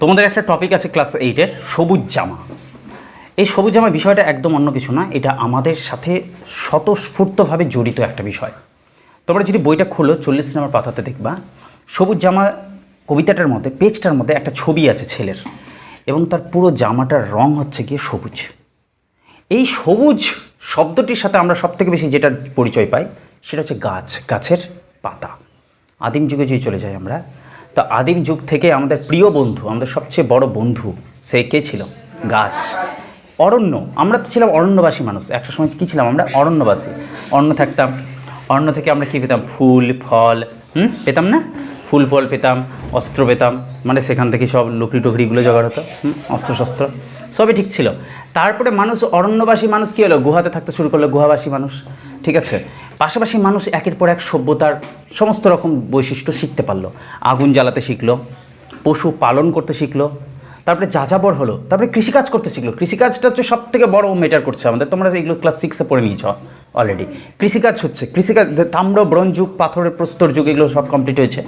তোমাদের একটা টপিক আছে ক্লাস এইটের সবুজ জামা। এই সবুজ জামা বিষয়টা একদম অন্য কিছু না, এটা আমাদের সাথে স্বতঃস্ফূর্তভাবে জড়িত একটা বিষয়। তোমরা যদি বইটা খোলো, চল্লিশ নম্বর পাতাতে দেখবা, সবুজ জামা কবিতাটার মধ্যে, পেজটার মধ্যে একটা ছবি আছে ছেলের, এবং তার পুরো জামাটার রং হচ্ছে গিয়ে সবুজ। এই সবুজ শব্দটির সাথে আমরা সব থেকে বেশি যেটা পরিচয় পাই, সেটা হচ্ছে গাছ, গাছের পাতা। আদিম যুগে যদি চলে যাই আমরা তো আদিম যুগ থেকে আমাদের প্রিয় বন্ধু, আমাদের সবচেয়ে বড় বন্ধু সে কে ছিল? গাছ। অরণ্য। আমরা তো ছিলাম অরণ্যবাসী মানুষ। একটা সময় কী ছিলাম আমরা? অরণ্যবাসী। অরণ্য থাকতাম। অরণ্য থেকে আমরা কী পেতাম? ফুল, ফল, হুম? পেতাম না? ফুল, ফল পেতাম, অস্ত্র পেতাম। মানে সেখান থেকে সব লুকড়ি টুকরিগুলো জোগাড় হতো, হুম? অস্ত্র শস্ত্র সবই ঠিক ছিল। তারপরে মানুষ, অরণ্যবাসী মানুষ কী হলো? গুহাতে থাকতে শুরু করল, গুহাবাসী মানুষ। ঠিক আছে? পাশাপাশি মানুষ একের পর এক সভ্যতার সমস্ত রকম বৈশিষ্ট্য শিখতে পারল। আগুন জ্বালাতে শিখলো, পশু পালন করতে শিখলো, তারপরে যা যাযাবর হলো, তারপরে কৃষিকাজ করতে শিখলো। কৃষিকাজটা হচ্ছে সব থেকে বড় মেটার করছে আমাদের। তোমরা এগুলো ক্লাস সিক্সে পড়ে নিয়েছ। অলরেডি কৃষিকাজ হচ্ছে, কৃষিকাজ তাম্র ব্রঞ্জ যুগ, পাথরের প্রস্তর যুগ, এগুলো সব কমপ্লিট হয়েছে।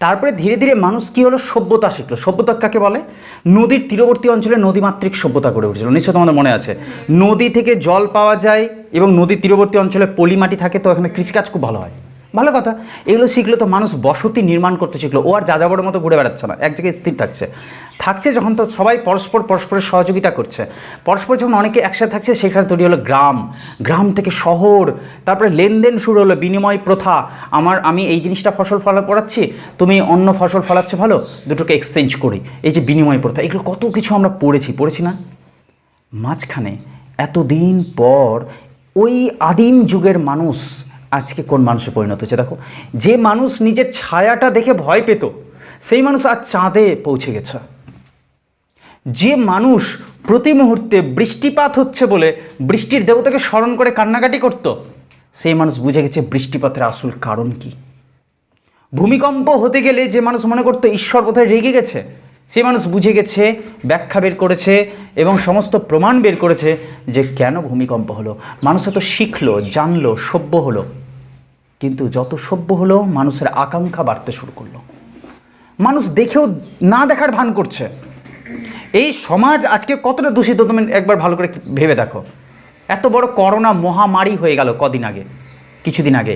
তারপরে ধীরে ধীরে মানুষ কী হলো? সভ্যতা শিখলো। সভ্যতা কাকে বলে? নদীর তীরবর্তী অঞ্চলে নদীমাতৃক সভ্যতা গড়ে উঠেছিল। নিশ্চয় তোমাদের মনে আছে। নদী থেকে জল পাওয়া যায় এবং নদীর তীরবর্তী অঞ্চলে পলিমাটি থাকে, তো এখানে কৃষিকাজ খুব ভালো হয়। ভালো কথা, এগুলো শিখলো তো মানুষ বসতি নির্মাণ করতে শিখলো। ও আর যাযাবরের মতো ঘুরে বেড়াচ্ছে না, এক জায়গায় স্থির থাকছে। থাকছে যখন তো সবাই পরস্পর পরস্পরের সহযোগিতা করছে। পরস্পর যখন অনেকে একসাথে থাকছে, সেখানে তৈরি হলো গ্রাম। গ্রাম থেকে শহর, তারপরে লেনদেন শুরু হলো, বিনিময় প্রথা। আমার, আমি এই জিনিসটা ফসল ফলা, করাচ্ছি, তুমি অন্য ফসল ফলাচ্ছ ভালো, দুটোকে এক্সচেঞ্জ করি। এই যে বিনিময় প্রথা, এগুলো কত কিছু আমরা পড়েছি পড়েছি না? মাঝখানে এতদিন পর ওই আদিম যুগের মানুষ আজকে কোন মানুষে পরিণত হচ্ছে দেখো, যে মানুষ নিজের ছায়াটা দেখে ভয় পেত, সেই মানুষ আজ চাঁদে পৌঁছে গেছে। যে মানুষ প্রতি মুহূর্তে বৃষ্টিপাত হচ্ছে বলে বৃষ্টির দেবতাকে স্মরণ করে কান্নাকাটি করত, সেই মানুষ বুঝে গেছে বৃষ্টিপাতের আসল কারণ কি। ভূমিকম্প হতে গেলে যে মানুষ মনে করতো ঈশ্বর বোধহয় রেগে গেছে, সে মানুষ বুঝে গেছে, ব্যাখ্যা বের করেছে এবং সমস্ত প্রমাণ বের করেছে যে কেন ভূমিকম্প হলো। মানুষ তো শিখলো, জানলো, সভ্য হলো। কিন্তু যত সভ্য হলো, মানুষের আকাঙ্ক্ষা বাড়তে শুরু করল। মানুষ দেখেও না দেখার ভান করছে। এই সমাজ আজকে কতটা দূষিত, তুমি একবার ভালো করে ভেবে দেখো। এত বড় করোনা মহামারী হয়ে গেল কদিন আগে, কিছুদিন আগে।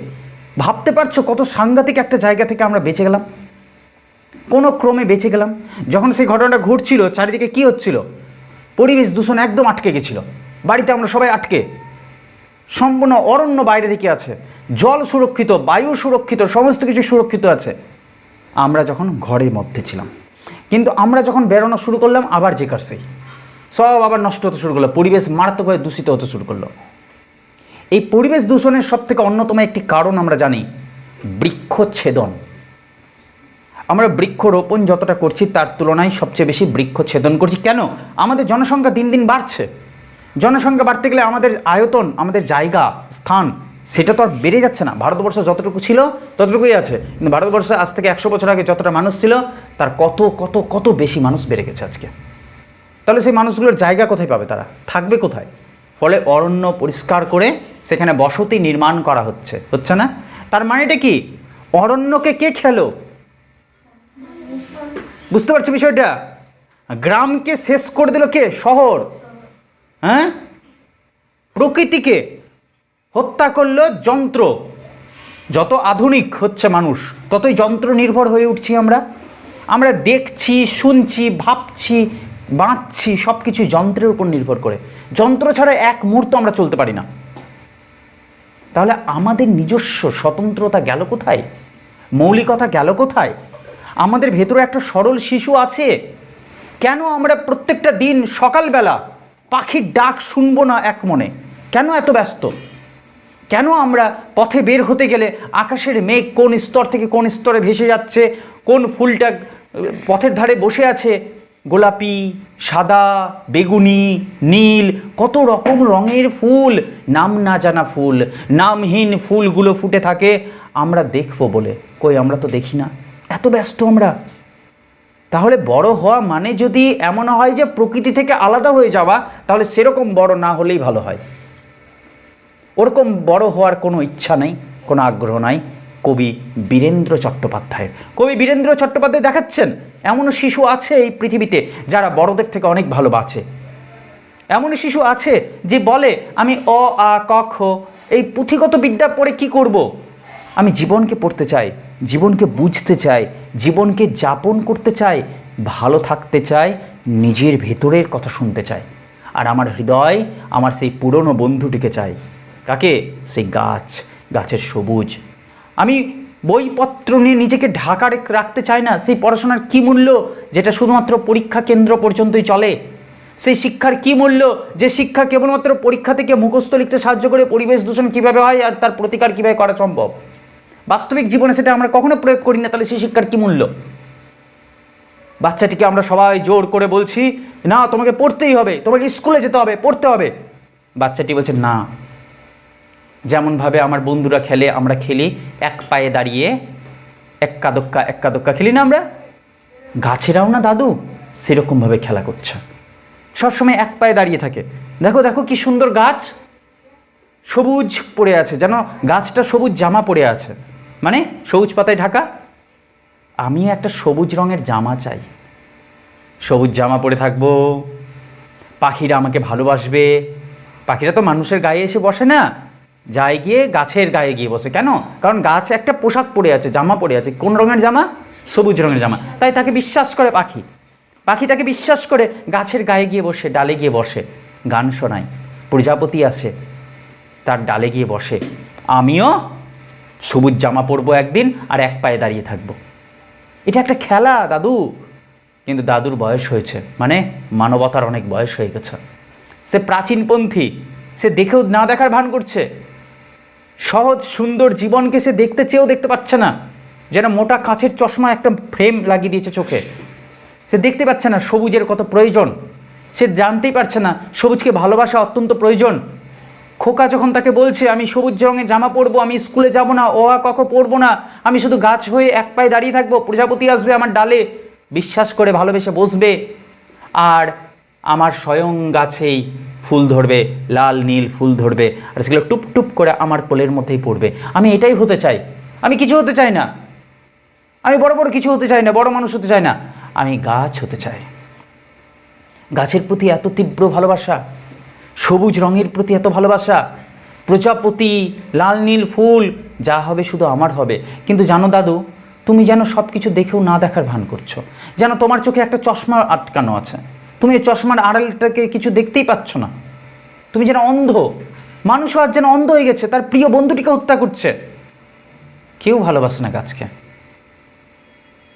ভাবতে পারছ কত সাংঘাতিক একটা জায়গা থেকে আমরা বেঁচে গেলাম? কোনো ক্রমে বেঁচে গেলাম। যখন সেই ঘটনাটা ঘটছিল, চারিদিকে কি হচ্ছিল? পরিবেশ দূষণ একদম আটকে গেছিল। বাড়িতে আমরা সবাই আটকে। সম্পূর্ণ অরণ্য বাইরে দিকে আছে। জল সুরক্ষিত, বায়ু সুরক্ষিত, সমস্ত কিছু সুরক্ষিত আছে। আমরা যখন ঘরের মধ্যে ছিলাম, কিন্তু আমরা যখন বেরোনো শুরু করলাম, আবার যে কার সেই। সব আবার নষ্ট হতে শুরু করল, পরিবেশ মারাত্মকভাবে দূষিত হতে শুরু করল। এই পরিবেশ দূষণের সব থেকে অন্যতম একটি কারণ আমরা জানি, বৃক্ষচ্ছেদন। আমরা বৃক্ষরোপণ যতটা করছি, তার তুলনায় সবচেয়ে বেশি বৃক্ষচ্ছেদন করছি। কেন? আমাদের জনসংখ্যা দিন দিন বাড়ছে। জনসংখ্যা বাড়তে গেলে আমাদের আয়তন, আমাদের জায়গা, স্থান, সেটা তো আর বেড়ে যাচ্ছে না। ভারতবর্ষ যতটুকু ছিল, ততটুকুই আছে। কিন্তু ভারতবর্ষে আজ থেকে একশো বছর আগে যতটা মানুষ ছিল, তার কত কত কত বেশি মানুষ বেড়ে গেছে আজকে। তাহলে সেই মানুষগুলোর জায়গা কোথায় পাবে তারা? থাকবে কোথায়? ফলে অরণ্য পরিষ্কার করে সেখানে বসতি নির্মাণ করা হচ্ছে। হচ্ছে না? তার মানেটা কি? অরণ্যকে কে খেলো? বুঝতে পারছ বিষয়টা? গ্রামকে শেষ করে দিল কে? শহর। হ্যাঁ? প্রকৃতিকে হত্যা করল যন্ত্র। যত আধুনিক হচ্ছে মানুষ, ততই যন্ত্র নির্ভর হয়ে উঠছি আমরা। আমরা দেখছি, শুনছি, ভাবছি, বাঁচছি সব কিছু যন্ত্রের উপর নির্ভর করে। যন্ত্র ছাড়া এক মুহূর্ত আমরা চলতে পারি না। তাহলে আমাদের নিজস্ব স্বতন্ত্রতা গেল কোথায়? মৌলিকতা গেল কোথায়? আমাদের ভেতরে একটা সরল শিশু আছে? কেন আমরা প্রত্যেকটা দিন সকালবেলা পাখির ডাক শুনব না এক মনে। কেন এত ব্যস্ত? কেন আমরা পথে বের হতে গেলে আকাশের মেঘ কোন স্তর থেকে কোন স্তরে ভেসে যাচ্ছে, কোন ফুলটা পথের ধারে বসে আছে? গোলাপি, সাদা, বেগুনি, নীল, কত রকম রঙের ফুল। নাম না জানা ফুল, নামহীন ফুলগুলো ফুটে থাকে। আমরা দেখব বলে। কই, আমরা তো দেখি না। এত ব্যস্ত আমরা। তাহলে বড় হওয়া মানে যদি এমন হয় যে প্রকৃতি থেকে আলাদা হয়ে যাওয়া, তাহলে সেরকম বড় না হলেই ভালো হয়। ওরকম বড় হওয়ার কোনো ইচ্ছা নেই, কোনো আগ্রহ নাই, কবি বীরেন্দ্র চট্টোপাধ্যায়ের। কবি বীরেন্দ্র চট্টোপাধ্যায় দেখাচ্ছেন, এমনও শিশু আছে এই পৃথিবীতে যারা বড়দের থেকে অনেক ভালো বাঁচে। এমন শিশু আছে যে বলে, আমি অ, আ, ক, খ, এই পুঁথিগত বিদ্যা পড়ে কি করব। আমি জীবনকে পড়তে চাই। জীবনকে বুঝতে চাই জীবনকে যাপন করতে চাই ভালো থাকতে চাই নিজের ভেতরের কথা শুনতে চাই আর আমার হৃদয় আমার সেই পুরনো বন্ধুটিকে চাই কাকে? সেই গাছ, গাছের সবুজ। আমি বইপত্র নিয়ে নিজেকে ঢাকা রেখ- রাখতে চাই না, সেই পড়াশোনার কী মূল্য, যেটা শুধুমাত্র পরীক্ষা কেন্দ্র পর্যন্তই চলে? সেই শিক্ষার কী মূল্য, যে শিক্ষা কেবলমাত্র পরীক্ষা থেকে মুখস্থ লিখতে সাহায্য করে পরিবেশ দূষণ কীভাবে হয় আর তার প্রতিকার কীভাবে করা সম্ভব? বাস্তবিক জীবনে সেটা আমরা কখনো প্রয়োগ করি না, তাহলে সেই শিক্ষার কী মূল্য? বাচ্চাটিকে আমরা সবাই জোর করে বলছি, না, তোমাকে পড়তেই হবে, তোমাকে স্কুলে যেতে হবে, পড়তে হবে। বাচ্চাটি বলছে, না। যেমনভাবে আমার বন্ধুরা খেলে, আমরা খেলি, এক পায়ে দাঁড়িয়ে এক্কা দোক্কা এক্কা দোক্কা খেলি না আমরা? গাছেরাও না দাদু? সেরকমভাবে খেলা করছে। সবসময় এক পায়ে দাঁড়িয়ে থাকে। দেখো দেখো কি সুন্দর গাছ। সবুজ পড়ে আছে, যেন গাছটা সবুজ জামা পড়ে আছে। মানে সবুজ পাতায় ঢাকা। আমি একটা সবুজ রঙের জামা চাই। সবুজ জামা পরে থাকব। পাখিরা আমাকে ভালোবাসবে। পাখিরা তো মানুষের গায়ে এসে বসে না। যায় গিয়ে গাছের গায়ে গিয়ে বসে। কেন? কারণ গাছ একটা পোশাক পরে আছে, জামা পরে আছে। কোন রঙের জামা? সবুজ রঙের জামা। তাই তাকে বিশ্বাস করে পাখি। পাখি তাকে বিশ্বাস করে গাছের গায়ে গিয়ে বসে, ডালে গিয়ে বসে। গান শোনায়। প্রজাপতি আসে, তার ডালে গিয়ে বসে। আমিও সবুজ জামা পরবো একদিন আর এক পায়ে দাঁড়িয়ে থাকব। এটা একটা খেলা, দাদু। কিন্তু দাদুর বয়স হয়েছে মানে মানবতার অনেক বয়স হয়ে গেছে। সে প্রাচীনপন্থী, সে দেখেও না দেখার ভান করছে। সহজ, সুন্দর জীবনকে সে দেখতে চেয়েও দেখতে পাচ্ছে না। যেন মোটা কাঁচের চশমা একটা ফ্রেম লাগিয়ে দিয়েছে চোখে। সে দেখতে পাচ্ছে না সবুজের কত প্রয়োজন। সে জানতেই পারছে না সবুজকে ভালোবাসা অত্যন্ত প্রয়োজন। খোকা যখন তাকে বলছে, আমি সবুজ রঙের জামা পরবো, আমি স্কুলে যাব না আ কক পরবো না, আমি শুধু গাছ হয়ে এক পায়ে দাঁড়িয়ে থাকব, প্রজাপতি আসবে আমার ডালে, বিশ্বাস করে ভালোবেসে বসবে। আর আমার স্বয়ং গাছেই ফুল ধরবে, লাল, নীল ফুল ধরবে, আর সেগুলো টুপ টুপ করে আমার কোলের মধ্যেই পড়বে। আমি এটাই হতে চাই। আমি কিছু হতে চাই না। আমি বড় বড় কিছু হতে চাই না, বড় মানুষ হতে চাই না। আমি গাছ হতে চাই। গাছের প্রতি এত তীব্র ভালোবাসা। সবুজ রঙের প্রতি এত ভালোবাসা? প্রজাপতি, লাল, নীল, ফুল, যা হবে শুধু আমার হবে। কিন্তু জানো দাদু, তুমি যেন সব কিছু দেখেও না দেখার ভান করছ। যেন তোমার চোখে একটা চশমা আটকানো আছে। তুমি এই চশমার আড়ালটাকে কিছু দেখতেই পাচ্ছ না। তুমি যেন অন্ধ। মানুষ আজ যেন অন্ধ হয়ে গেছে, তার প্রিয় বন্ধুটিকে হত্যা করছে। কেউ ভালোবাসে না গাছকে।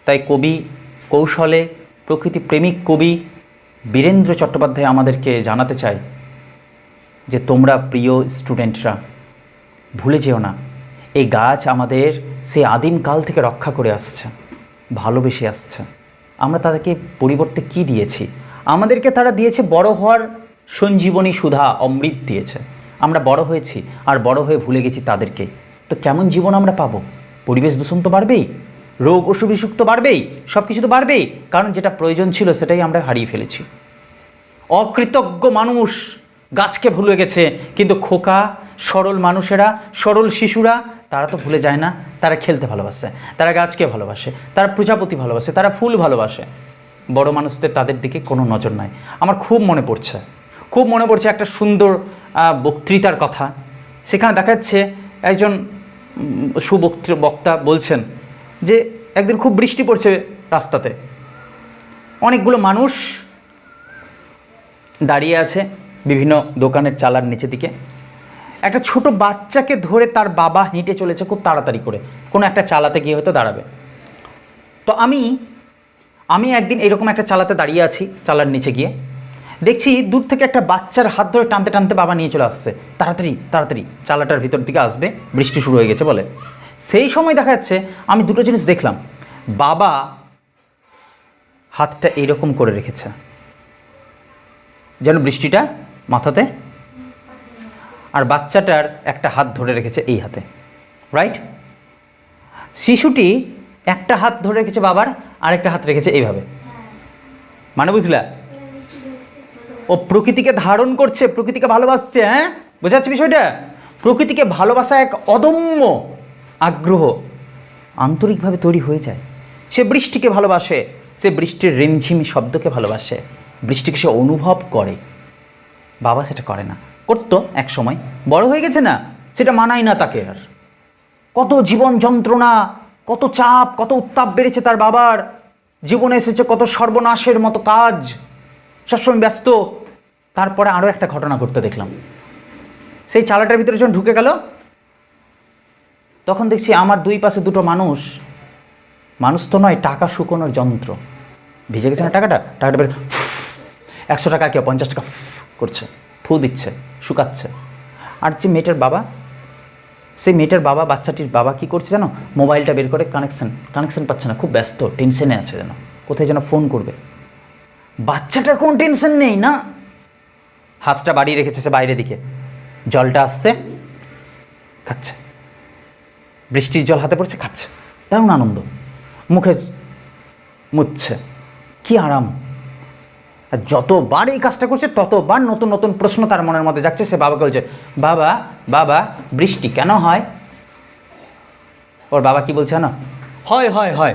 তাই কবি, কৌশলে প্রকৃতি প্রেমিক কবি বীরেন্দ্র চট্টোপাধ্যায় আমাদেরকে জানাতে চায় যে তোমরা প্রিয় স্টুডেন্টরা, ভুলে যেও না, এই গাছ আমাদের সেই আদিম কাল থেকে রক্ষা করে আসছে, ভালোবেসে আসছে। আমরা তাদেরকে পরিবর্তে কি দিয়েছি? আমাদেরকে তারা দিয়েছে বড় হওয়ার সঞ্জীবনী সুধা অমৃত দিয়েছে। আমরা বড় হয়েছি আর বড় হয়ে ভুলে গেছি তাদেরকে। তো কেমন জীবন আমরা পাবো? পরিবেশ দূষণ তো বাড়বেই, রোগ অসুখ বিসুখ তো বাড়বেই সব কিছু তো বাড়বেই, কারণ যেটা প্রয়োজন ছিল সেটাই আমরা হারিয়ে ফেলেছি। অকৃতজ্ঞ মানুষ গাছকে ভুলে গেছে। কিন্তু খোকা, সরল মানুষেরা, সরল শিশুরা, তারা তো ভুলে যায় না। তারা খেলতে ভালোবাসে। তারা গাছকে ভালোবাসে। তারা প্রজাপতি ভালোবাসে। তারা ফুল ভালোবাসে। বড় মানুষদের তাদের দিকে কোনো নজর নাই। আমার খুব মনে পড়ছে। খুব মনে পড়ছে একটা সুন্দর বক্তৃতার কথা। সেখানে দেখা যাচ্ছে একজন সুবক্তৃ বক্তা বলছেন যে, একদিন খুব বৃষ্টি পড়ছে রাস্তাতে। অনেকগুলো মানুষ দাঁড়িয়ে আছে। বিভিন্ন দোকানের চালার নিচে দিকে। একটা ছোট বাচ্চাকে ধরে তার বাবা হেঁটে চলেছে খুব তাড়াতাড়ি করে। কোনো একটা চালাতে গিয়ে হয়তো দাঁড়াবে। তো আমি আমি একদিন এরকম একটা চালাতে দাঁড়িয়ে আছি চালার নিচে গিয়ে। দেখছি দূর থেকে একটা বাচ্চার হাত ধরে টানতে টানতে বাবা নিয়ে চলে আসছে। তাড়াতাড়ি তাড়াতাড়ি চালাটার ভিতর দিকে আসবে, বৃষ্টি শুরু হয়ে গেছে বলে। সেই সময় দেখা যাচ্ছে আমি দুটো জিনিস দেখলাম। বাবা হাতটা এরকম করে রেখেছে। যেন বৃষ্টিটা মাথাতে। আর বাচ্চাটার একটা হাত ধরে রেখেছে এই হাতে রাইট শিশুটি একটা হাত ধরে রেখেছে বাবার, আরেকটা হাত রেখেছে এইভাবে। মানে বুঝলা? ও প্রকৃতিকে ধারণ করছে, প্রকৃতিকে ভালোবাসছে হ্যাঁ? বোঝাচ্ছে বিষয়টা? প্রকৃতিকে ভালোবাসা এক অদম্য আগ্রহ আন্তরিকভাবে তৈরি হয়ে যায়। সে বৃষ্টিকে ভালোবাসে, সে বৃষ্টির রিমঝিম শব্দকে ভালোবাসে। বৃষ্টিকে সে অনুভব করে। বাবা সেটা করে না। করতো এক সময়। বড় হয়ে গেছে না, সেটা মানায় না তাকে আর। কত জীবন যন্ত্রণা, কত চাপ, কত উত্তাপ বেড়েছে তার বাবার। জীবনে এসেছে কত সর্বনাশের মতো কাজ। সবসময় ব্যস্ত। তারপরে আরও একটা ঘটনা ঘটতে দেখলাম। সেই চালাটার ভিতরে যখন ঢুকে গেল, তখন দেখছি আমার দুই পাশে দুটো মানুষ। মানুষ তো নয়, টাকা শুকোনোর যন্ত্র। ভিজে গেছে না টাকাটা? টাকাটা বের, একশো টাকা কেউ পঞ্চাশ টাকা করছে, ফু দিচ্ছে, শুকাচ্ছে। আর যে মেয়েটার বাবা, সেই মেয়েটার বাবা, বাচ্চাটির বাবা কি করছে জানো? মোবাইলটা বের করে কানেকশন কানেকশন পাচ্ছে না, খুব ব্যস্ত টেনশনে আছে যেন। কোথায় যেন ফোন করবে। বাচ্চাটার কোনো টেনশন নেই না। হাতটা বাড়িয়ে রেখেছে সে বাইরের দিকে। জলটা আসছে, খাচ্ছে। বৃষ্টির জল হাতে পড়ছে, খাচ্ছে। দারুণ আনন্দ। মুখে মুচ্ছে কি আরাম। আর যতবার এই কাজটা করছে, ততবার নতুন নতুন প্রশ্ন তার মনের মধ্যে যাচ্ছে সে বাবাকে বলছে, বাবা বাবা, বৃষ্টি কেন হয়? ওর বাবা কি বলছে না হয় হয় হয়।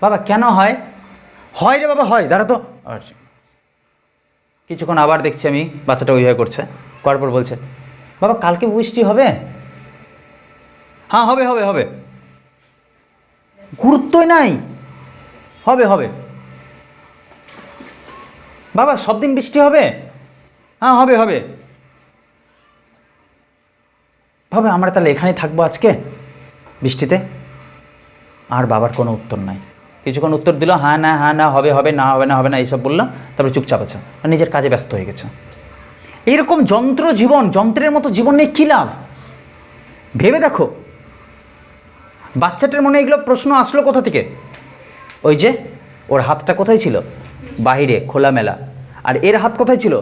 বাবা, কেন হয়? হয় রে বাবা, হয়, দাঁড়া তো। কিছুক্ষণ আবার দেখছি আমি, বাচ্চাটা ওইভাবে করছে। করার পর বলছে, বাবা, কালকে বৃষ্টি হবে? হ্যাঁ হবে হবে হবে। গুরুত্বই নাই। হবে হবে। বাবা, সব দিন বৃষ্টি হবে? হ্যাঁ হবে হবে। ভাবে আমরা তাহলে এখানেই থাকব আজকে বৃষ্টিতে? আর বাবার কোনো উত্তর নাই। কিছুক্ষণ উত্তর দিল হ্যাঁ না হ্যাঁ না, হবে হবে, না হবে না হবে, না, এইসব বললাম তারপরে চুপচাপ আছে। আর নিজের কাজে ব্যস্ত হয়ে গেছে। এইরকম যন্ত্র জীবন, যন্ত্রের মতো জীবন নিয়ে কী লাভ? ভেবে দেখো। বাচ্চাটার মনে এগুলো প্রশ্ন আসলো কোথা থেকে? ওই যে, ওর হাতটা কোথায় ছিল? বাইরে খোলামেলা। আর এর হাত কোথায় ছিল?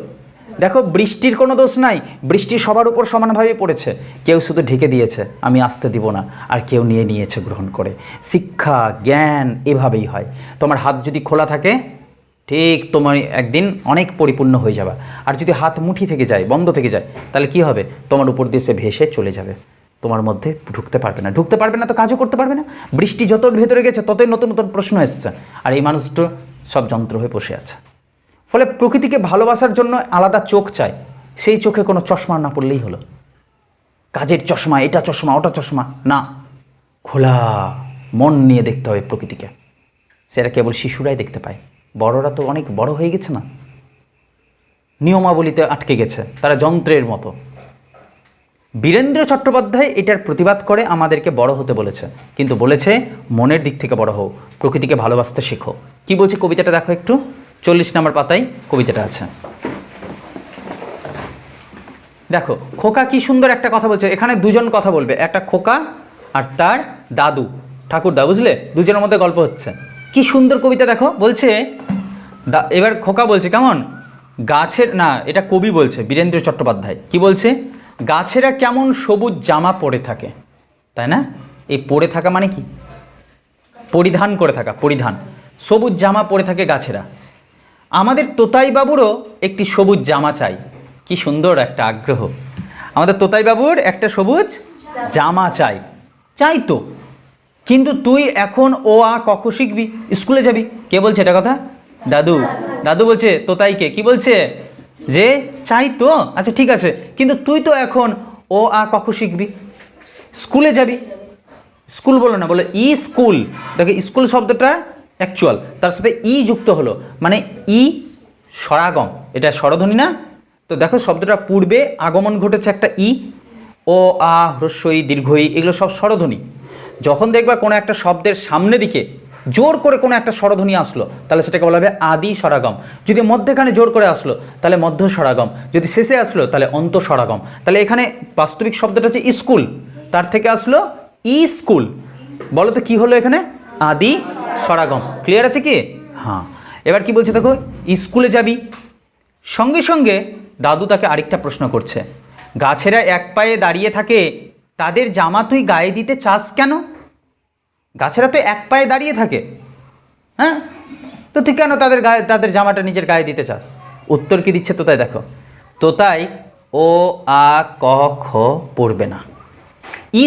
দেখো, বৃষ্টির কোনো দোষ নাই। বৃষ্টি সবার উপর সমানভাবে পড়েছে। কেউ শুধু ঢেকে দিয়েছে, আমি আসতে দিব না। আর কেউ নিয়ে নিয়েছে গ্রহণ করে। শিক্ষা, জ্ঞান, এভাবেই হয়। তোমার হাত যদি খোলা থাকে, ঠিক তোমার একদিন অনেক পরিপূর্ণ হয়ে যাবে। আর যদি হাত মুঠি থেকে যায়, বন্ধ থেকে যায়, তাহলে কি হবে? তোমার উপর দিয়ে সে ভেসে চলে যাবে। তোমার মধ্যে ঢুকতে পারবে না। ঢুকতে পারবে না তো কাজও করতে পারবে না। বৃষ্টি যত ভেতরে গেছে, ততই নতুন নতুন প্রশ্ন এসছে। আর এই মানুষটা সব যন্ত্র হয়ে বসে আছে। ফলে প্রকৃতিকে ভালোবাসার জন্য আলাদা চোখ চাই। সেই চোখে কোনো চশমা না পড়লেই হলো। কাজের চশমা, এটা চশমা, ওটা চশমা, না। খোলা মন নিয়ে দেখতে হবে প্রকৃতিকে। সেটা কেবল শিশুরাই দেখতে পায়। বড়রা তো অনেক বড় হয়ে গেছে না। নিয়মাবলিতে আটকে গেছে। তারা যন্ত্রের মতো। বীরেন্দ্র চট্টোপাধ্যায় এটার প্রতিবাদ করে আমাদেরকে বড় হতে বলেছে। কিন্তু বলেছে, মনের দিক থেকে বড় হও, প্রকৃতিকে ভালোবাসতে শেখো। কি বলছে কবিতাটা দেখো একটু? চল্লিশ নম্বর পাতায় কবিতাটা আছে। দেখো, খোকা কি সুন্দর একটা কথা বলছে। এখানে দুজন কথা বলবে, একটা খোকা আর তার দাদু। ঠাকুরদা, বুঝলে? দুজনের মধ্যে গল্প হচ্ছে। কি সুন্দর কবিতা দেখো, বলছে এবার খোকা বলছে, কেমন? গাছের, না, এটা কবি বলছে, বীরেন্দ্র চট্টোপাধ্যায়। কি বলছে? গাছেরা কেমন সবুজ জামা পরে থাকে, তাই না? এই পরে থাকা মানে কি? পরিধান করে থাকা, পরিধান। সবুজ জামা পরে থাকে গাছেরা। আমাদের তোতাই বাবুরও একটি সবুজ জামা চাই। কি সুন্দর একটা আগ্রহ। আমাদের তোতাই বাবুর একটা সবুজ জামা চাই। চাই তো। কিন্তু তুই এখন ও আ কখ শিখবি? স্কুলে যাবি? কে বলছে এটা কথা? দাদু। দাদু বলছে, তোতাইকে। কি বলছে? যে চাই তো আচ্ছা ঠিক আছে, কিন্তু তুই তো এখন ও আ কখ শিখবি? স্কুলে যাবি? স্কুল বলো না, বলো ই স্কুল। দেখো স্কুল শব্দটা অ্যাকচুয়াল তার সাথে ই যুক্ত হলো মানে ই স্বরাগম, এটা স্বরধ্বনি না? তো দেখো শব্দটা পূর্বে আগমন ঘটেছে একটা ই, ও, আ, হ্রস্বই, দীর্ঘই, এগুলো সব স্বরধ্বনি। যখন দেখবা কোনো একটা শব্দের সামনে দিকে জোর করে কোনো একটা স্বরধ্বনি আসলো, তাহলে সেটাকে বলা হবে আদি স্বরাগম। যদি মধ্যেখানে জোর করে আসলো, তাহলে মধ্য স্বরাগম। যদি শেষে আসলো, তাহলে অন্ত স্বরাগম। তাহলে এখানে বাস্তবিক শব্দটা হচ্ছে স্কুল। তার থেকে আসলো ই স্কুল বলো তো কী হলো এখানে? আদি স্বরাগম। ক্লিয়ার আছে কি? হ্যাঁ। এবার কি বলছে দেখো? স্কুলে যাবি। সঙ্গে সঙ্গে দাদু তাকে আরেকটা প্রশ্ন করছে। গাছেরা এক পায়ে দাঁড়িয়ে থাকে, তাদের জামা তুই গায়ে দিতে চাস কেন? গাছেরা তো এক পায়ে দাঁড়িয়ে থাকে। হ্যাঁ? তো তুই কেন তাদের গায়ে, তাদের জামাটা নিজের গায়ে দিতে চাস? উত্তর কি দিচ্ছে তোতাই দেখো। তোতাই ও, আ, ক, খ পড়বে না।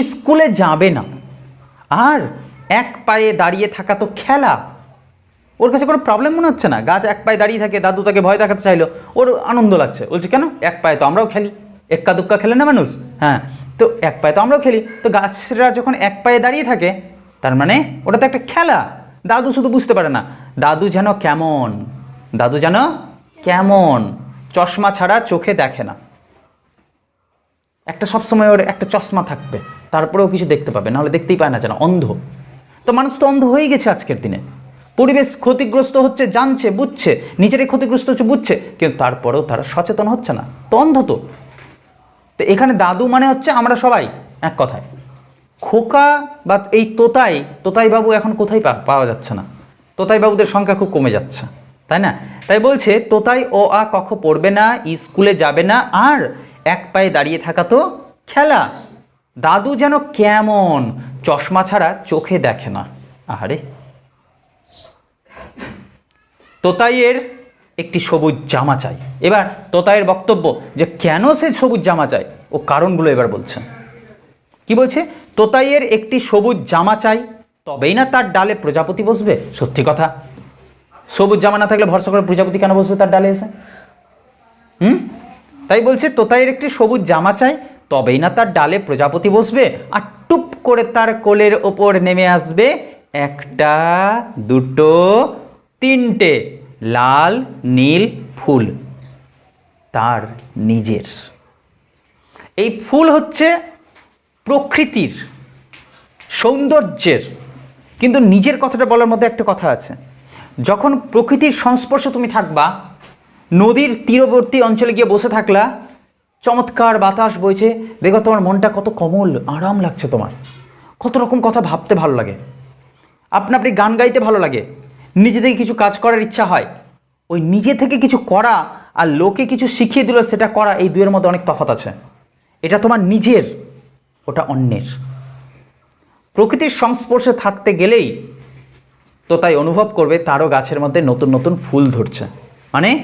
স্কুলে যাবে না। আর এক পায়ে দাঁড়িয়ে থাকা তো খেলা। ওর কাছে কোনো প্রবলেম মনে হচ্ছে না? গাছ এক পায়ে দাঁড়িয়ে থাকে, দাদু তাকে ভয় দেখাতে চাইলো। ওর আনন্দ লাগছে। বলছে, কেন? এক পায়ে তো আমরাও খেলি। এক্কা দুক্কা খেলে না মানুষ? হ্যাঁ তো এক পায়ে তো আমরাও খেলি। তো গাছরা যখন এক পায়ে দাঁড়িয়ে থাকে তার মানে ওটা তো একটা খেলা। দাদু শুধু বুঝতে পারে না। দাদু যেন কেমন? দাদু যেন কেমন? চশমা ছাড়া চোখে দেখে না। একটা সবসময় ওর একটা চশমা থাকবে। তারপরেও কিছু দেখতে পাবে, নাহলে দেখতেই পায় না যেন অন্ধ। তো মানুষ তো অন্ধ হয়ে গেছে আজকের দিনে। পরিবেশ ক্ষতিগ্রস্ত হচ্ছে, জানছে, বুঝছে, নিজেরাই ক্ষতিগ্রস্ত হচ্ছে, বুঝছে, কিন্তু তারপরেও তারা সচেতন হচ্ছে না। তো অন্ধ তো। তো এখানে দাদু মানে হচ্ছে আমরা সবাই, এক কথায়। খোকা বা এই তোতাই তোতাই বাবু এখন কোথায় পাওয়া যাচ্ছে না। তোতাই বাবুদের সংখ্যা খুব কমে যাচ্ছে, তাই না? তাই বলছে, তোতাই ও আ কখ পড়বে না, স্কুলে যাবে না, আর এক পায়ে দাঁড়িয়ে থাকা তো খেলা। দাদু যেন কেমন, চশমা ছাড়া চোখে দেখে না। আহারে। তোতাইয়ের একটি সবুজ জামা চাই। এবার তোতাইয়ের বক্তব্য যে কেন সে সবুজ জামা চাই ও কারণগুলো এবার বলছে। কি বলছে? তোতাইয়ের একটি সবুজ জামা চাই, তবেই না তার ডালে প্রজাপতি বসবে? সত্যি কথা। সবুজ জামা না থাকলে ভরসা করে প্রজাপতি কেন বসবে তার ডালে এসে? হুম? তাই বলছে, তোতাইয়ের একটি সবুজ জামা চাই, তবেই না তার ডালে প্রজাপতি বসবে? আর টুপ করে তার কোলের ওপর নেমে আসবে একটা, দুটো, তিনটে লাল, নীল ফুল। তার নিজের। এই ফুল হচ্ছে প্রকৃতির সৌন্দর্যের, কিন্তু নিজের কথাটা বলার মধ্যে একটা কথা আছে। যখন প্রকৃতির সংস্পর্শে তুমি থাকবা, নদীর তীরবর্তী অঞ্চলে গিয়ে বসে থাকলা, চমৎকার বাতাস বইছে দেখো তোমার মনটা কত কমল, আরাম লাগছে তোমার। কত রকম কথা ভাবতে ভালো লাগে। আপনা আপনি গান গাইতে ভালো লাগে। নিজে থেকে কিছু কাজ করার ইচ্ছা হয়। ওই নিজে থেকে কিছু করা আর লোকে কিছু শিখিয়ে দিল, সেটা করা এই দুয়ের মধ্যে অনেক তফাৎ আছে। এটা তোমার নিজের ওটা অন্যের। প্রকৃতির সংস্পর্শে থাকতে গেলেই তো তাই অনুভব করবে তারও গাছের মধ্যে নতুন নতুন ফুল ধরছে। মানে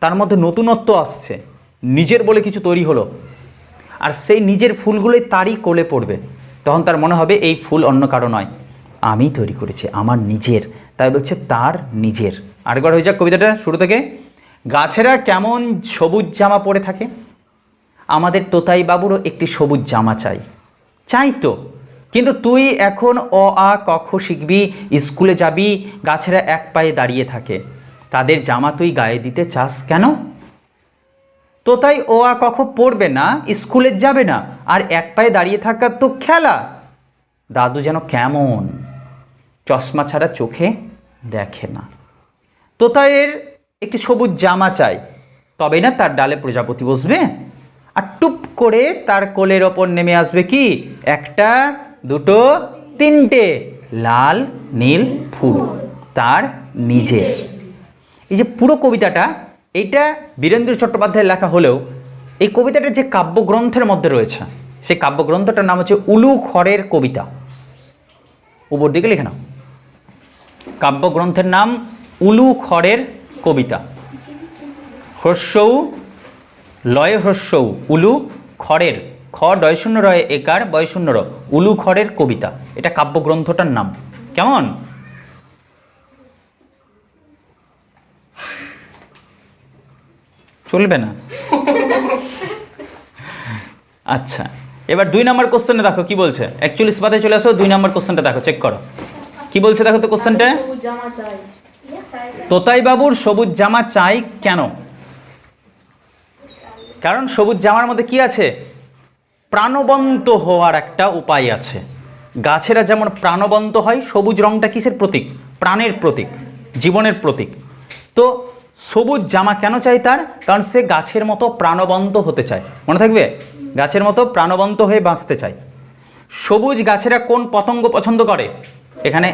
তার মধ্যে নতুনত্ব আসছে। নিজের বলে কিছু তৈরি হলো। আর সেই নিজের ফুলগুলোই তারই কোলে পড়বে। তখন তার মনে হবে, এই ফুল অন্য কারও নয়। আমি তৈরি করেছি, আমার নিজের। তাই বলছে, তার নিজের। আরেকবার হয়ে যাক কবিতাটা শুরু থেকে। গাছেরা কেমন সবুজ জামা পরে থাকে? আমাদের তোতাই বাবুরও একটি সবুজ জামা চাই। চাই তো। কিন্তু তুই এখন অ, আ কখ শিখবি, স্কুলে যাবি, গাছেরা এক পায়ে দাঁড়িয়ে থাকে। তাদের জামা তুই গায়ে দিতে চাস কেন? তোতাই ও আ কখ পড়বে না, স্কুলে যাবে না, আর এক পায়ে দাঁড়িয়ে থাকার তো খেলা। দাদু যেন কেমন, চশমা ছাড়া চোখে দেখে না। তোতাইয়ের একটি সবুজ জামা চাই। তবে না তার ডালে প্রজাপতি বসবে? আর টুপ করে তার কোলের ওপর নেমে আসবে কি? একটা, দুটো, তিনটে লাল, নীল ফুল তার নিজের। এই যে পুরো কবিতাটা, এইটা বীরেন্দ্র চট্টোপাধ্যায়ের লেখা হলেও এই কবিতাটা যে কাব্যগ্রন্থের মধ্যে রয়েছে, সেই কাব্যগ্রন্থটার নাম হচ্ছে উলু খড়ের কবিতা। উপর দিকে লিখে নাও। কাব্যগ্রন্থের নাম উলু খড়ের কবিতা। হ্রস্বউ লয় হ্রস্বউ উলু খড়ের খ ডয়শূন্য রয় একার বয়শূন্য র উলু খড়ের কবিতা। এটা কাব্যগ্রন্থটার নাম। কেমন? চলবে না? আচ্ছা এবার দুই নম্বর কোশ্চেনে দেখো কি বলছে? একচল্লিশ পাতায় চলে আসো দুই নম্বর কোশ্চেনটা দেখো চেক করো। কি বলছে দেখো তো কোশ্চেনটা তোতাই বাবুর সবুজ জামা চাই কেন? কারণ সবুজ জামার মধ্যে কি আছে? প্রাণবন্ত হওয়ার একটা উপায় আছে। গাছেরা যেমন প্রাণবন্ত হয়, সবুজ রংটা কিসের প্রতীক? প্রাণের প্রতীক, জীবনের প্রতীক। তো সবুজ জামা কেন চাই তার? কারণ সে গাছের মতো প্রাণবন্ত হতে চায়। মনে থাকবে? গাছের মতো প্রাণবন্ত হয়ে বাঁচতে চায়। সবুজ গাছেরা কোন পতঙ্গ পছন্দ করে? এখানে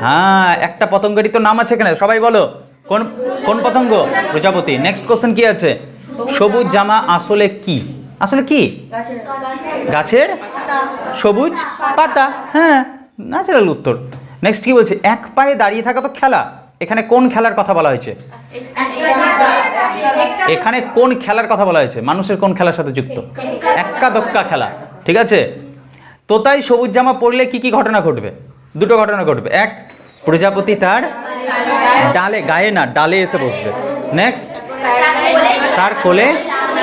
হ্যাঁ একটা পতঙ্গেরই তো নাম আছে এখানে। সবাই বলো, কোন কোন পতঙ্গ? প্রজাপতি। নেক্সট কোশ্চেন কি আছে? সবুজ জামা আসলে কি? আসলে কি? গাছের সবুজ পাতা। হ্যাঁ ন্যাচারাল উত্তর। নেক্সট কি বলছে? এক পায়ে দাঁড়িয়ে থাকা তো খেলা। এখানে কোন খেলার কথা বলা হয়েছে? এখানে কোন খেলার কথা বলা হয়েছে? মানুষের কোন খেলার সাথে যুক্ত? এক্কা দক্কা খেলা। ঠিক আছে? তোতাই সবুজ জামা পরলে কি কি ঘটনা ঘটবে? দুটো ঘটনা ঘটবে। এক, প্রজাপতি তার ডালে, গায়ে না, ডালে এসে বসবে। নেক্সট তার কোলে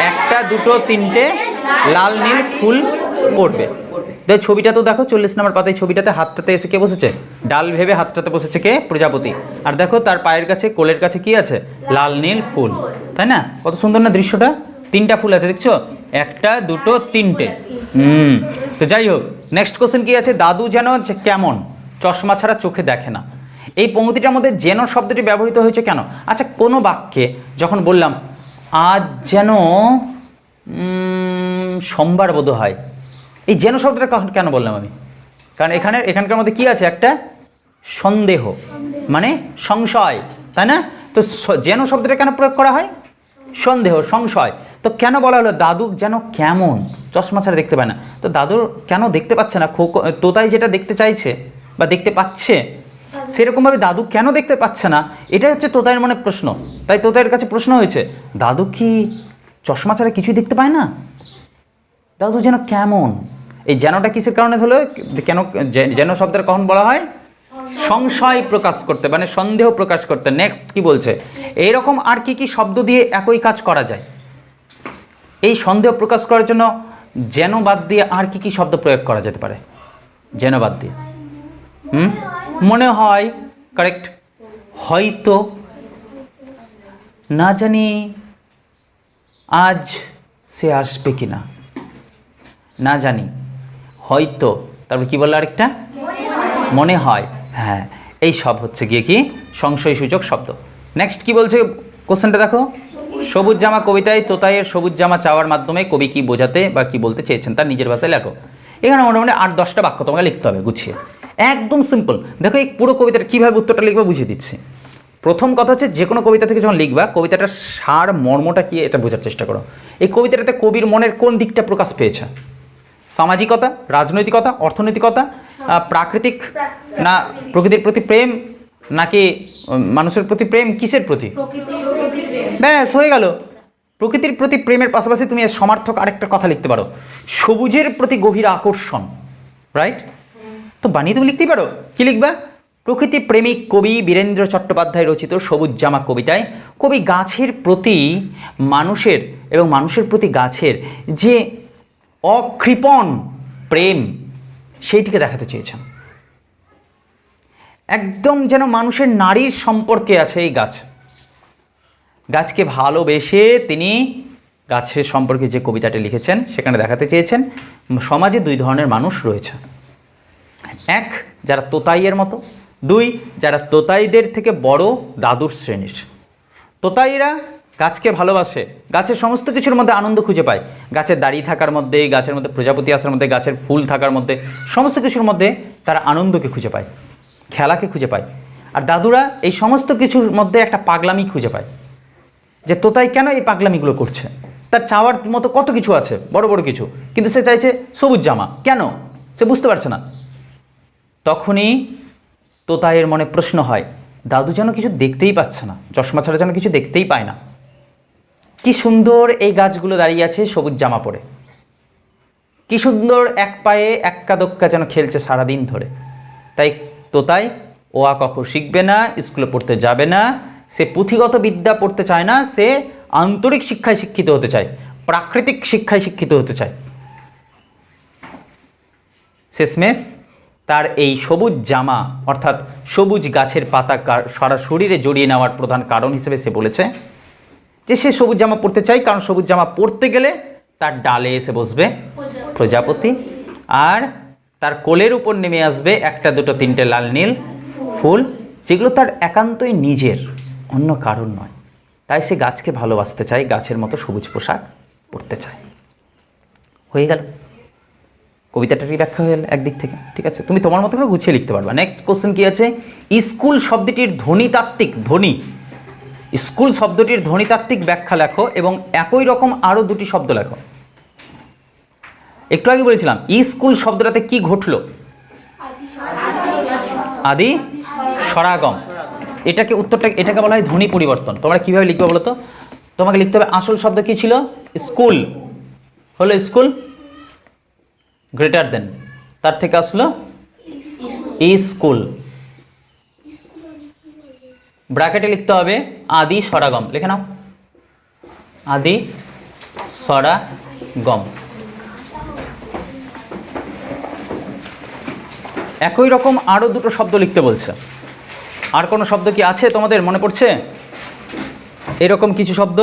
একটা, দুটো, তিনটে লাল, নীল ফুল পড়বে। দেখ, ছবিটা তো দেখো, চল্লিশ নম্বর পাতায় ছবিটাতে হাতটাতে এসে কে বসেছে? ডাল ভেবে হাতটাতে বসেছে কে? প্রজাপতি। আর দেখো, তার পায়ের কাছে, কোলের কাছে কি আছে? লাল, নীল ফুল। তাই না? কত সুন্দর না দৃশ্যটা? তিনটা ফুল আছে, দেখছ? একটা, দুটো, তিনটে। হুম। তো যাই হোক নেক্সট কোশ্চেন কি আছে? দাদু যেন কেমন? চশমা ছাড়া চোখে দেখে না। এই পংক্তিটার মধ্যে যেন শব্দটি ব্যবহৃত হয়েছে কেন? আচ্ছা কোনো বাক্যে যখন বললাম আজ যেন সোমবার বোধ হয় এই যেন শব্দটা কেন বললাম আমি? কারণ এখানে, এখানকার মধ্যে কি আছে? একটা সন্দেহ মানে সংশয়, তাই না? তো যেন শব্দটা কেন প্রয়োগ করা হয়? সন্দেহ, সংশয়। তো কেন বলা হলো, দাদু যেন কেমন? চশমা ছাড়া দেখতে পায় না। তো দাদুর কেন দেখতে পাচ্ছে না? খোক তোতাই যেটা দেখতে চাইছে বা দেখতে পাচ্ছে সেরকমভাবে দাদু কেন দেখতে পাচ্ছে না? এটাই হচ্ছে তোতাইয়ের মনে প্রশ্ন। তাই তোতাইয়ের কাছে প্রশ্ন হয়েছে, দাদু কি চশমা ছাড়া কিছুই দেখতে পায় না? দাদু যেন কেমন? এই যেনটা কিসের কারণে হলো, কেন যেন শব্দের কখন বলা হয়? সংশয় প্রকাশ করতে মানে সন্দেহ প্রকাশ করতে। নেক্সট কি বলছে? এইরকম আর কি কি শব্দ দিয়ে একই কাজ করা যায়? এই সন্দেহ প্রকাশ করার জন্য যেন বাদ দিয়ে আর কি কি শব্দ প্রয়োগ করা যেতে পারে? যেন বাদ দিয়ে। হুম? মনে হয় কারেক্ট হয়তো, না জানি আজ সে আসবে কি না না জানি, হয়তো। তারপর কি বলল আরেকটা? মনে হয় হ্যাঁ। এই সব হচ্ছে গিয়ে কি? সংশয়সূচক শব্দ। নেক্সট কি বলছে কোশ্চেনটা দেখো? সবুজ জামা কবিতায় তোতাইয়ের সবুজ জামা চাওয়ার মাধ্যমে কবি কি বোঝাতে বা কি বলতে চেয়েছেন, তার নিজের ভাষায় লেখো। এখানে মোটামুটি আট দশটা বাক্য তোমাকে লিখতে হবে, গুছিয়ে। একদম সিম্পল দেখো এই পুরো কবিতাটা কীভাবে উত্তরটা লিখবে বুঝিয়ে দিচ্ছি। প্রথম কথা হচ্ছে যে কোনো কবিতা থেকে যখন লিখবা কবিতাটার সার মর্মটা কি এটা বোঝার চেষ্টা করো। এই কবিতাটাতে কবির মনের কোন দিকটা প্রকাশ পেয়েছে? সামাজিকতা রাজনৈতিকতা অর্থনৈতিকতা প্রাকৃতিক না প্রকৃতির প্রতি প্রেম নাকি মানুষের প্রতি প্রেম কিসের প্রতি? ব্যাস হয়ে গেল। প্রকৃতির প্রতি প্রেমের পাশাপাশি তুমি সমার্থক আরেকটা কথা লিখতে পারো। সবুজের প্রতি গভীর আকর্ষণ রাইট তো বানিয়ে তুমি লিখতেই পারো। কি লিখবা? প্রকৃতি প্রেমিক কবি বীরেন্দ্র চট্টোপাধ্যায় রচিত সবুজ জামা কবিতায়, কবি গাছের প্রতি মানুষের এবং মানুষের প্রতি গাছের যে অকৃপণ প্রেম, সেইটিকে দেখাতে চেয়েছেন। একদম যেন মানুষের নারীর সম্পর্কে আছে এই গাছ। গাছকে ভালোবেসে তিনি গাছের সম্পর্কে যে কবিতাটি লিখেছেন, সেখানে দেখাতে চেয়েছেন, সমাজে দুই ধরনের মানুষ রয়েছে। এক, যারা তোতাইয়ের মতো। দুই, যারা তোতাইদের থেকে বড় দাদুর শ্রেণির। তোতাইরা গাছকে ভালোবাসে। গাছের সমস্ত কিছুর মধ্যে আনন্দ খুঁজে পায়। গাছের দাঁড়িয়ে থাকার মধ্যে, গাছের মধ্যে প্রজাপতি আসার মধ্যে, গাছের ফুল থাকার মধ্যে, সমস্ত কিছুর মধ্যে তারা আনন্দকে খুঁজে পায়, খেলাকে খুঁজে পায়। আর দাদুরা এই সমস্ত কিছুর মধ্যে একটা পাগলামি খুঁজে পায়। যে তোতাই কেন এই পাগলামিগুলো করছে? তার চাওয়ার মতো কত কিছু আছে? বড় বড় কিছু। কিন্তু সে চাইছে সবুজ জামা। কেন? সে বুঝতে পারছে না। তখনই তোতায়ের মনে প্রশ্ন হয়, দাদু যেন কিছু দেখতেই পাচ্ছে না, চশমা ছাড়া যেন কিছু দেখতেই পায় না। কি সুন্দর এই গাছগুলো দাঁড়িয়ে আছে সবুজ জামা পরে। কি সুন্দর এক পায়ে এক্কা দোক্কা যেন খেলছে সারাদিন ধরে। তাই তোতাই, ও আ কখ শিখবে না, স্কুলে পড়তে যাবে না, সে পুঁথিগত বিদ্যা পড়তে চায় না, সে আন্তরিক শিক্ষায় শিক্ষিত হতে চায়, প্রাকৃতিক শিক্ষায় শিক্ষিত হতে চায়। শেষমেশ তার এই সবুজ জামা অর্থাৎ সবুজ গাছের পাতা সারা শরীরে জড়িয়ে নেওয়ার প্রধান কারণ হিসেবে সে বলেছে যে সে সবুজ জামা পরতে চায় কারণ সবুজ জামা পরতে গেলে তার ডালে এসে বসবে প্রজাপতি। আর তার কোলের উপর নেমে আসবে একটা দুটো তিনটে লাল নীল ফুল যেগুলো তার একান্তই নিজের অন্য কারণ নয়। তাই সে গাছকে ভালোবাসতে চায় গাছের মতো সবুজ পোশাক পরতে চায়। হয়ে গেল। কবিতাটারই ব্যাখ্যা হয়ে একদিক থেকে, ঠিক আছে? তুমি তোমার মতো করে গুছিয়ে লিখতে পারবা। নেক্সট কোশ্চেন কি আছে? স্কুল শব্দটির ধ্বনিতাত্ত্বিক, ধ্বনি। স্কুল শব্দটির ধ্বনিতাত্ত্বিক ব্যাখ্যা লেখো এবং একই রকম আরও দুটি শব্দ লেখো। একটু আগে বলেছিলাম, স্কুল শব্দটাতে কি ঘটলো? আদি সরাগম। এটাকে উত্তরটা, এটাকে বলা হয় ধ্বনি পরিবর্তন। তোমরা কীভাবে লিখবে বলো তো? তোমাকে লিখতে হবে, আসল শব্দ কী ছিল? স্কুল। হলো স্কুল। গ্রেটার দেন তার থেকে আসলো স্কুল ব্র্যাকেটে লিখতে হবে আদি সরাগম, লিখে নাও। আদি সরাগম। একই রকম আরও দুটো শব্দ লিখতে বলছে। আর কোনো শব্দ কি আছে তোমাদের মনে পড়ছে? এরকম কিছু শব্দ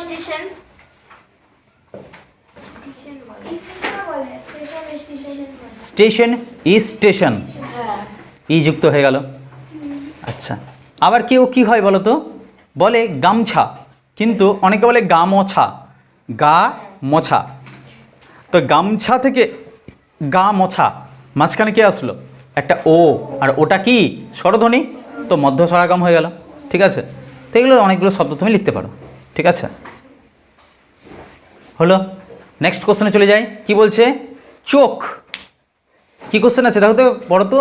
স্টেশন স্টেশন বলে স্টেশন, ই স্টেশন। ই যুক্ত হয়ে গেল। আচ্ছা আবার কেউ কি হয় বলো তো? বলে গামছা, কিন্তু অনেকে বলে গা মোছা গা মোছা। তো গামছা থেকে গা মোছা, মাঝখানে কে আসলো? একটা ও, আর ওটা কি? স্বরধ্বনি? তো মধ্য স্বরাগম হয়ে গেল, ঠিক আছে? তো এগুলো অনেকগুলো শব্দ তুমি লিখতে পারো, ঠিক আছে? হলো নেক্সট কোশ্চেনে চলে যাই। কি বলছে? চোখ। কি কোশ্চেন আছে? দেখো তো, বড় তো,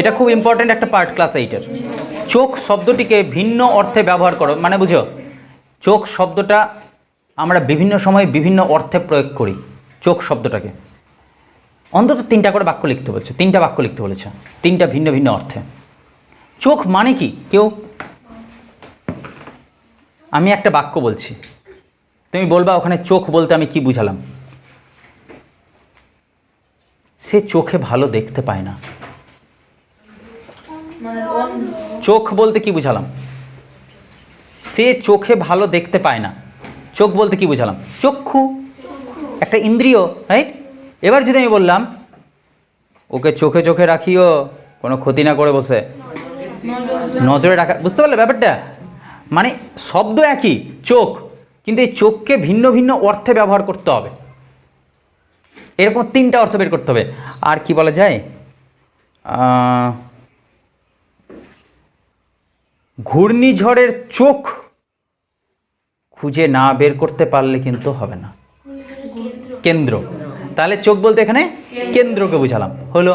এটা খুব ইম্পর্ট্যান্ট একটা পার্ট ক্লাস এইটের। চোখ শব্দটিকে ভিন্ন অর্থে ব্যবহার করো। মানে বুঝো? চোখ শব্দটা আমরা বিভিন্ন সময়ে বিভিন্ন অর্থে প্রয়োগ করি, চোখ শব্দটাকে। অন্তত তিনটা করে বাক্য লিখতে বলছে, তিনটা বাক্য লিখতে বলেছে, তিনটা ভিন্ন ভিন্ন অর্থে। চোখ মানে কি? কেউ? আমি একটা বাক্য বলছি। তুমি বলবা, ওখানে চোখ বলতে আমি কি বুঝালাম? সে চোখে ভালো দেখতে পায় না। চোখ বলতে কি বুঝালাম? সে চোখে ভালো দেখতে পায় না। চোখ বলতে কি বুঝালাম? চক্ষু। একটা ইন্দ্রিয় রাইট এবার যদি আমি বললাম, ওকে চোখে চোখে রাখিও, কোনো ক্ষতি না করে বসে। নজরে রাখা বুঝতে পারলে ব্যাপারটা? মানে শব্দ একই, চোখ। কিন্তু এই চোখকে ভিন্ন ভিন্ন অর্থে ব্যবহার করতে হবে। এরকম তিনটা অর্থ বের করতে হবে। আর কি বলা যায়? ঘূর্ণিঝড়ের চোখ খুঁজে না বের করতে পারলে কিন্তু হবে না। কেন্দ্র। তাহলে চোখ বলতে এখানে কেন্দ্রকে বুঝালাম। হলো,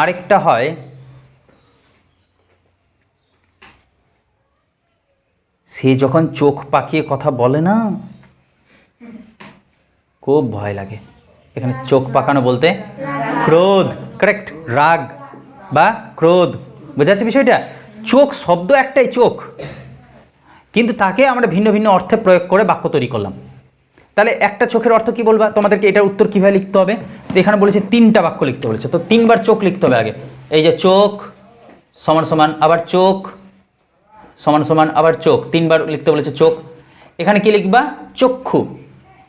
আরেকটা হয়, সে যখন চোখ পাকিয়ে কথা বলে না, খুব ভয় লাগে। এখানে চোখ পাকানো বলতে ক্রোধ কারেক্ট রাগ বা ক্রোধ। বোঝা যাচ্ছে বিষয়টা? চোখ শব্দ একটাই চোখ। কিন্তু তাকে আমরা ভিন্ন ভিন্ন অর্থে প্রয়োগ করে বাক্য তৈরি করলাম। তাহলে একটা চোখের অর্থ কি বলবা? তোমাদেরকে এটার উত্তর কীভাবে লিখতে হবে? তো এখানে বলেছে তিনটা বাক্য লিখতে বলেছে। তো তিনবার চোখ লিখতে হবে আগে। এই যে চোখ, সমান সমান, আবার চোখ, সমান সমান, আবার চোখ। তিনবার লিখতে বলেছে চোখ। এখানে কি লিখবা? চক্ষু।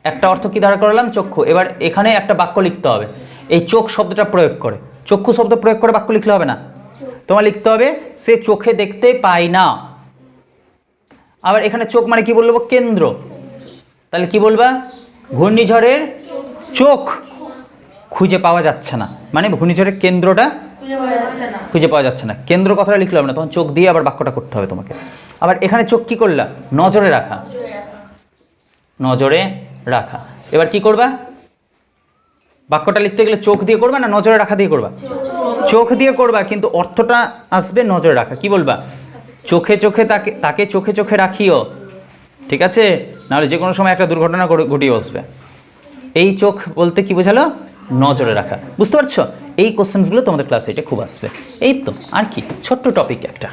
একটা অর্থ কি ধারা করলাম? চক্ষু। এবার এখানে একটা বাক্য লিখতে হবে। এই চোখ শব্দটা প্রয়োগ করে। চক্ষু শব্দ প্রয়োগ করে বাক্য লিখলে হবে না? তোমার লিখতে হবে সে চোখে দেখতে পায় না। আবার এখানে চোখ মানে কি বলব? কেন্দ্র। তাহলে কি বলবা? ঘূর্ণিঝড়ের চোখ খুঁজে পাওয়া যাচ্ছে না। মানে ঘূর্ণিঝড়ের কেন্দ্রটা খুঁজে পাওয়া যাচ্ছে না। কেন্দ্র কথাটা লিখলে হবে না। তখন চোখ দিয়ে আবার বাক্যটা করতে হবে তোমাকে। আবার এখানে চোখ কি করলা? নজরে রাখা। নজরে রাখা। এবার কি করবা? বাক্যটা লিখতে গেলে চোখ দিয়ে করবা না নজরে রাখা দিয়ে করবা? চোখ দিয়ে করবা, কিন্তু অর্থটা আসবে নজরে রাখা। কি বলবা? চোখে চোখে তাকে তাকে চোখে চোখে রাখিও। ঠিক আছে? নাহলে যে কোনো সময় একটা দুর্ঘটনা ঘটিয়ে বসবে। এই চোখ বলতে কি বোঝালো? নজরে রাখা। বুঝতে পারছ? এই কোশ্চেন্সগুলো তোমাদের ক্লাসে এটা খুব আসবে। এই তো, আর কি? ছোট্ট টপিক একটা।